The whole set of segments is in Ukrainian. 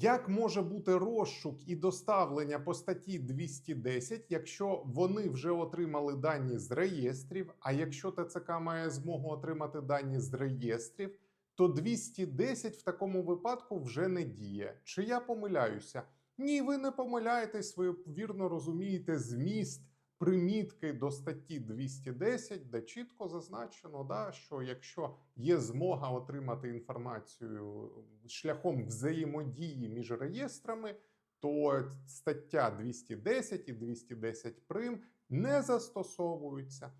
Як може бути розшук і доставлення по статті 210, якщо вони вже отримали дані з реєстрів? А якщо ТЦК має змогу отримати дані з реєстрів, то 210 в такому випадку вже не діє. Чи я помиляюся? Ні, ви не помиляєтесь, ви вірно розумієте зміст примітки до статті 210, де чітко зазначено, да, що якщо є змога отримати інформацію шляхом взаємодії між реєстрами, то стаття 210 і 210 прим не застосовуються.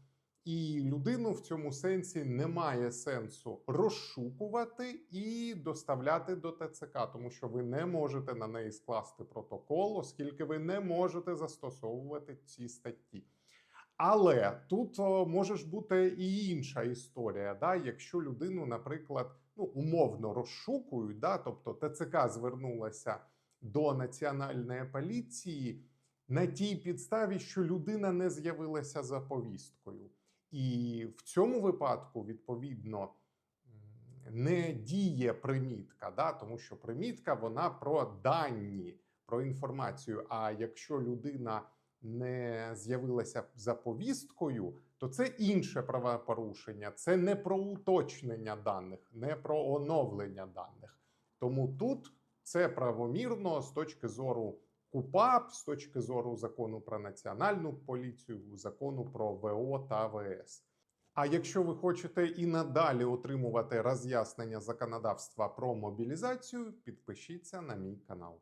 І людину в цьому сенсі немає сенсу розшукувати і доставляти до ТЦК, тому що ви не можете на неї скласти протокол, оскільки ви не можете застосовувати ці статті. Але тут о, може бути і інша історія. Да? Якщо людину, наприклад, ну, умовно розшукують, да? тобто ТЦК звернулася до національної поліції на тій підставі, що людина не з'явилася за повісткою. І в цьому випадку, відповідно, не діє примітка, да? тому що примітка вона про дані, про інформацію. А якщо людина не з'явилася за повісткою, то це інше правопорушення, це не про уточнення даних, не про оновлення даних. Тому тут це правомірно з точки зору КУПАП, з точки зору закону про національну поліцію, закону про ВО та ВС. А якщо ви хочете і надалі отримувати роз'яснення законодавства про мобілізацію, підпишіться на мій канал.